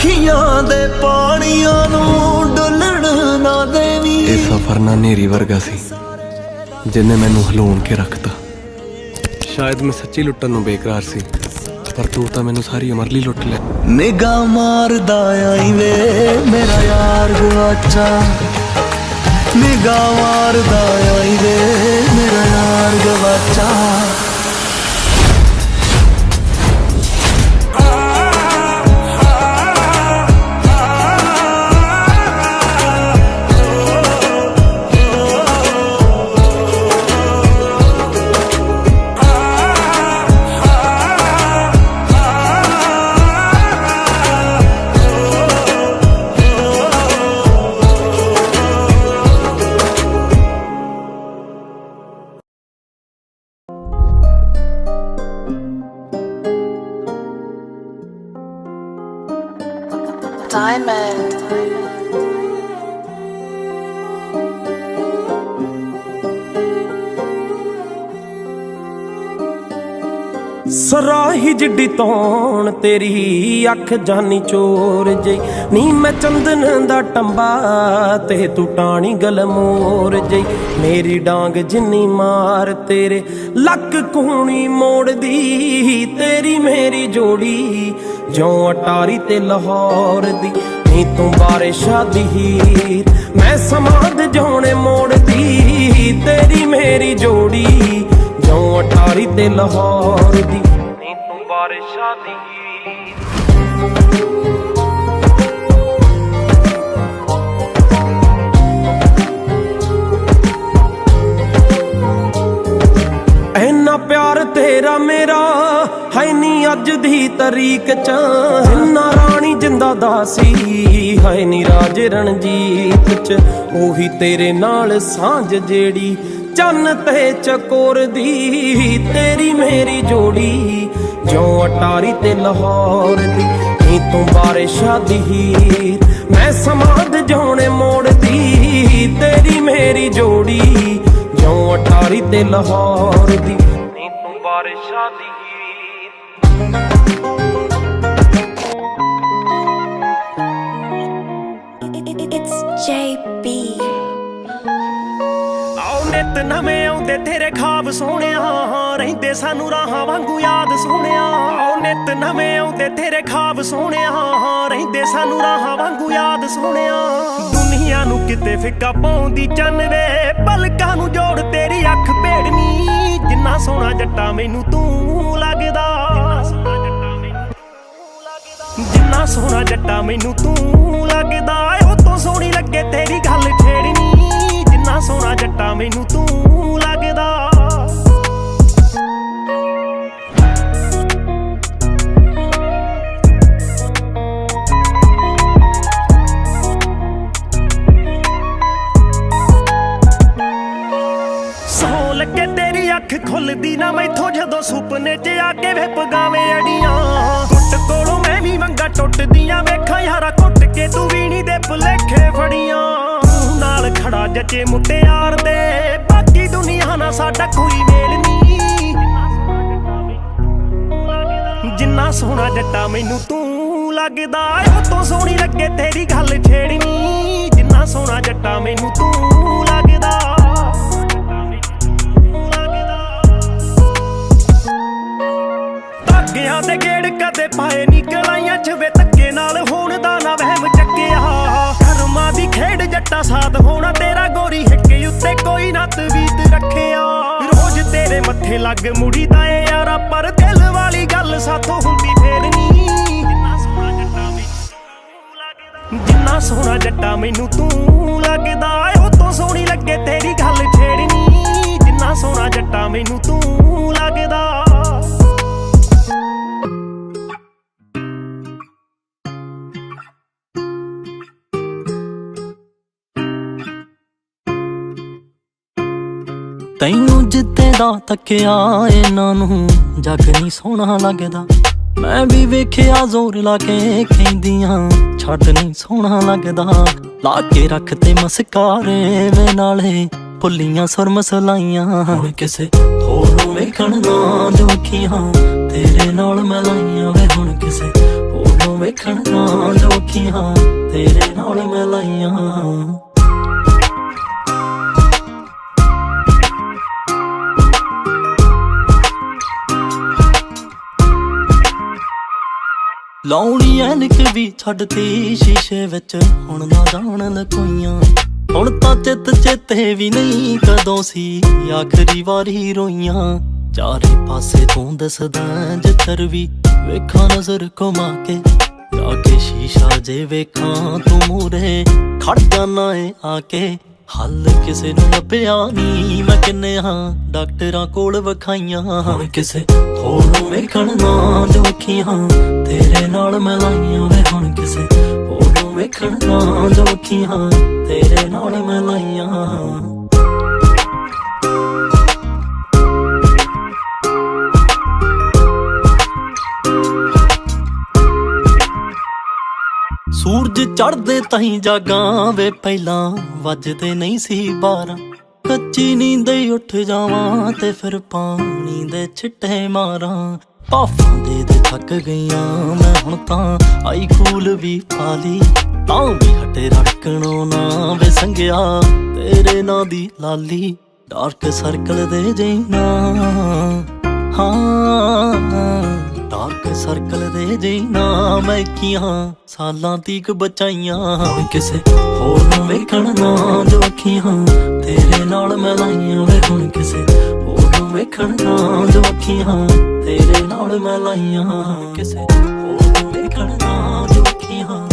ਅੱਖੀਆਂ ਦੇ ਪਾਣੀਆਂ ਨੂੰ ਡੁੱਲਣ ਨਾ ਦੇਵੀਂ। ਇਹ ਸਫ਼ਰ ਨਾ ਨੇਰੀ ਵਰਗਾ ਸੀ ਜਿੰਨੇ ਮੈਨੂੰ ਹਲੂਣ ਕੇ ਰੱਖਤਾ। ਸ਼ਾਇਦ ਮੈਂ ਸੱਚੀ ਲੁੱਟਣ ਨੂੰ ਬੇਕਰਾਰ ਸੀ ਪਰ ਤੂੰ ਤਾਂ ਮੈਨੂੰ ਸਾਰੀ ਉਮਰ ਲਈ ਲੁੱਟ ਲਿਆ। ਨਿਗਾਹ ਮਾਰਦਾ ਆਈ ਵੇ ਮੇਰਾ ਯਾਰ ਗਵਾਚਾ ਨਿਗਾਹ ਮਾਰਦਾ ਆਈ ਵੇ Diamond. ਸਰਾਹੀ ਜਿੱਡੀ ਤੌਣ ਤੇਰੀ ਅੱਖ ਜਾਨੀ ਚੋਰ ਜੇ। ਨੀ ਮੈਂ ਚੰਦਨ ਦਾ ਟੰਬਾ ਤੇ ਤੂੰ ਟਾਣੀ ਗਲਮੋਰ ਜੇ। ਮੇਰੀ ਡਾਂਗ ਜਿੰਨੀ ਮਾਰ ਤੇਰੇ, ਲੱਕ ਕੂਣੀ ਮੋੜਦੀ, ਤੇਰੀ ਮੇਰੀ ਜੋੜੀ ਜਿਉਂ ਅਟਾਰੀ ਤੇ ਲਾਹੌਰ ਦੀ। ਨੀ ਤੂੰ ਬਾਰਿਸ਼ਾਂ ਦੀ ਹੀਰ, ਮੈਂ ਸਮਾਦ ਜਾਉਣੇ ਮੋੜਦੀ, ਤੇਰੀ ਮੇਰੀ ਜੋੜੀ ਜਿਉਂ ਅਟਾਰੀ ਤੇ ਲਾਹੌਰ ਦੀ। ਨੀ ਤੂੰ ਪਿਆਰ ਤੇਰਾ ਮੇਰਾ ਹੈ ਨੀ ਅੱਜ ਦੀ ਤਰੀਕ ਚ। ਇੰਨਾ ਰਾਣੀ ਜਿੰਦਾ ਦਾਸੀ ਹੈ ਨੀ ਰਾਜ ਰਣਜੀਤ ਚ। ਉਹੀ ਤੇਰੇ ਨਾਲ ਸਾਂਝ ਜਿਹੜੀ, ਚੰਨ ਤੇ ਚਕੋਰ ਦੀ, ਤੇਰੀ ਮੇਰੀ ਜੋੜੀ। ਜਿਉਂ ਅਟਾਰੀ ਤੇ ਲਾਹੌਰ ਦੀ ਨੀ ਤੂੰ ਬਾਰਿਸ਼ਾਂ ਦੀ ਹੀਰ ਮੈਂ ਸਮਾਦ ਜਾਉਣੇ ਮੋੜਦੀ ਤੇਰੀ ਮੇਰੀ ਜੋੜੀ। ਜਿਉਂ ਅਟਾਰੀ ਤੇ ਲਾਹੌਰ ਦੀ ਨੀ ਤੂੰ ਬਾਰਿਸ਼ਾਂ ਦੀ ਹੀਰ It's JB. ਨਵੇਂ ਆਉਂਦੇ ਤੇਰੇ ਖਾਬ ਸੋਹਣਿਆ ਰਹਿੰਦੇ ਸਾਨੂੰ ਰਾਹਾਂ ਵਾਂਗੂ ਯਾਦ ਸੋਹਣਿਆ। ਆਉ ਨਿਤ ਨਵੇਂ ਆਉਂਦੇ, ਤੇਰੇ ਖਾਬ ਸੋਹਣਿਆ ਰਹਿੰਦੇ ਸਾਨੂੰ ਰਾਹਾਂ ਵਾਂਗੂ ਯਾਦ ਸੋਹਣਿਆ। ਦੁਨੀਆ ਨੂੰ ਕਿਤੇ ਫਿੱਕਾ ਪਾਉਂਦੀ ਚੰਨ ਵੇ, ਪਲਕਾਂ ਨੂੰ ਜੋੜ ਤੇਰੀ ਅੱਖ ਭੇੜਨੀ। ਜਿੰਨਾ ਸੋਹਣਾ ਜੱਟਾ ਮੈਨੂੰ ਤੂੰ ਲੱਗਦਾ। ਜਿੰਨਾ ਸੋਹਣਾ ਜੱਟਾ ਮੈਨੂੰ ਤੂੰ ਲੱਗਦਾ। ਅੱਖ ਨਾ ਮੈਥੋਂ ਜਦੋਂ ਸੁਪਨੇ 'ਚ ਆ ਕੇ ਵੇ ਪਗਾਵੇਂ ਅੜੀਆਂ। ਟੁੱਟ ਕੋਲੋਂ ਮੈਂ ਵੀ ਮੰਗਾ ਟੁੱਟਦੀਆਂ ਵੇਖਾਂ ਯਾਰਾ ਕੁੱਟ ਕੇ ਤੂੰ ਵੀਣੀ ਦੇ ਭੁਲੇਖੇ ਫੜੀਆਂ। ਤੂੰ ਨਾਲ ਖੜਾ ਜੱਚੇ ਮੁਟਿਆਰ ਦੇ। ਬਾਕੀ ਦੁਨੀਆ ਨਾਲ ਸਾਡਾ ਕੋਈ ਮੇਲ ਨਹੀਂ ਜਿੰਨਾ ਸੋਹਣਾ ਜੱਟਾ ਮੈਨੂੰ ਤੂੰ ਲੱਗਦਾ ਉਹ ਤੋਂ ਸੋਹਣੀ ਲੱਗੇ ਤੇਰੀ ਗੱਲ ਛੇੜਨੀ। ਜਿੰਨਾ ਸੋਹਣਾ ਜੱਟਾ ਮੈਨੂੰ ਤੂੰ ਲੱਗਦਾ। ਧਾਗਿਆਂ ਦੇ ਗੇੜ ਕਦੇ ਪਾਏ ਨੀ, ਕਲਾਈਆਂ ਚ ਵੇ ਧੱਕੇ ਨਾਲ ਹੋਣ ਦਾ ਨਾ ਵਹਿਮ ਚੱਕਿਆ। ਕਰਮਾਂ ਦੀ ਖੇਡ ਜੱਟਾ ਸਾਥ ਹੋਣਾ, ਤੇਰਾ ਗੋਰੀ ਹਿੱਕੇ ਉੱਤੇ ਕੋਈ ਨਾ ਤਵੀਤ ਰੱਖਿਆ। ਰੋਜ਼ ਤੇਰੇ ਮੱਥੇ ਲੱਗ ਮੁੜੀ ਤਾਂ ਏ ਯਾਰਾ, ਪਰ ਦਿਲ ਵਾਲੀ ਗੱਲ ਸਾਥੋਂ ਹੁੰਦੀ ਫੇਰ ਨੀ। ਜਿੰਨਾ ਸੋਹਣਾ ਜੱਟਾ ਮੈਨੂੰ ਤੂੰ ਲੱਗਦਾ, ਉਹ ਤੋਂ ਸੋਹਣੀ ਲੱਗੇ ਤੇਰੀ ਗੱਲ ਛੇੜਨੀ ਜਿੰਨਾ ਸੋਹਣਾ ਜੱਟਾ ਮੈਨੂੰ ਤੂੰ ਤੈਨੂੰ ਜਿੱਤੇ ਦਾ ਤੱਕਿਆ ਇਹਨਾਂ ਨੂੰ, ਜੱਗ ਨਹੀਂ ਸੋਹਣਾ ਲੱਗਦਾ। ਮੈਂ ਵੀ ਵੇਖਿਆ ਜ਼ੋਰ ਲਾ ਕੇ ਕਹਿੰਦੀਆਂ, ਛੱਡ ਨਹੀਂ ਸੋਹਣਾ ਲੱਗਦਾ। ਲਾ ਕੇ ਰੱਖ ਤੇ ਮਸਕਾਰੇ ਵੇ ਨਾਲੇ ਪੁੱਲੀਆਂ ਸੁਰ ਮਸਲਾਈਆਂ ਹੁਣ ਕਿਸੇ ਹੋਰ ਨੂੰ ਵੇਖਣ ਨਾ ਜੋਖੀਆਂ, ਤੇਰੇ ਨਾਲ ਮੈਂ ਲਾਈਆਂ ਵੇ। ਹੁਣ ਕਿਸੇ ਹੋਰ ਨੂੰ ਵੇਖਣ ਨਾ ਜੋਖੀਆਂ, ਤੇਰੇ ਨਾਲ ਮੈਂ ਲਾਈਆਂ। ਲਾਉਣੀ ਐਨਕ ਵੀ ਛੱਡਤੀ ਸ਼ੀਸ਼ੇ ਵਿੱਚ। ਹੁਣ ਨਾ ਜਾਣ ਲਕੋਈਆਂ। ਹੁਣ ਤਾਂ ਚਿੱਤ ਚੇਤੇ ਵੀ ਨਹੀਂ ਕਦੋਂ ਸੀ, ਆਖਰੀ ਵਾਰੀ ਰੋਈਆਂ। ਚਾਰੇ ਪਾਸੇ ਤੂੰ ਦਿਸਦਾ ਜਿੱਤਰ ਵੀ ਵੇਖਾਂ ਨਜ਼ਰ ਘੁਮਾ ਕੇ। ਜਾ ਕੇ ਸ਼ੀਸ਼ਾ ਜੇ ਵੇਖਾਂ ਤੂੰ ਮੂਰੇ ਖੜ ਜਾਣਾ ਏ ਆ ਕੇ। ਹੱਲ ਕਿਸੇ ਨੂੰ ਲੱਭਿਆ ਨਹੀਂ। ਮੈਂ ਕਿੰਨੇ ਹਾਂ ਡਾਕਟਰਾਂ ਕੋਲ ਵਿਖਾਈਆਂ ਹੁਣ ਕਿਸੇ ਹੋਰ ਨੂੰ ਵੇਖਣ ਨਾ ਜੋਖੀਆਂ। ਤੇਰੇ ਨਾਲ ਮੈਂ ਲਾਈਆਂ ਵੇ। ਹੁਣ ਕਿਸੇ ਹੋਰ ਨੂੰ ਵੇਖਣ ਨਾ ਜੋਖੀਆਂ। ਤੇਰੇ ਨਾਲ ਮੈਂ ਸੂਰਜ ਚੜ੍ਹਦੇ ਤਾਈਂ ਜਾਗਾਂ ਵੇ ਪਹਿਲਾਂ ਵੱਜਦੇ ਨਹੀਂ ਸੀ ਬਾਰਾਂ। ਕੱਚੀ ਨੀਂਦੇ ਉੱਠ ਜਾਵਾਂ ਤੇ ਫਿਰ ਪਾਣੀ ਦੇ ਛਿੱਟੇ ਮਾਰਾਂ। ਪਾਫਾਂ ਦੇ ਦੇ ਥੱਕ ਗਈਆਂ ਮੈਂ ਹੁਣ ਤਾਂ ਆਈ ਕੂਲ ਵੀ ਪਾ ਲਈ। ਤਾਂ ਵੀ ਹਟੇ ਰੜਕਣੋਂ ਨਾ ਵੇ ਸੰਗਿਆ, ਤੇਰੇ ਨਾਂ ਦੀ ਲਾਲੀ ਡਾਰਕ ਸਰਕਲ ਦੇ ਜੈਨਾ। ਹਾਂ, ਡਾਰਕ ਸਰਕਲ ਦੇ ਜੀਨਾ। ਮੈਂ ਕੀਆਂ ਸਾਲਾਂ ਤੀਕ ਬਚਾਈਆਂ। ਕਿਸੇ ਹੋਰ ਨੂੰ ਵੇਖਣ ਨਾ ਜੋ ਅੱਖੀਆਂ ਤੇਰੇ ਨਾਲ ਮੈਂ ਲਾਈਆਂ ਵੇ ਹੁਣ ਕਿਸੇ ਹੋਰ ਨੂੰ ਵੇਖਣ ਨਾ ਜੋ ਅੱਖੀਆਂ ਤੇਰੇ ਨਾਲ ਮੈਂ ਲਾਈਆਂ। ਕਿਸੇ ਹੋਰ ਨੂੰ ਵੇਖਣ ਨਾ ਜੋ ਅੱਖੀਆਂ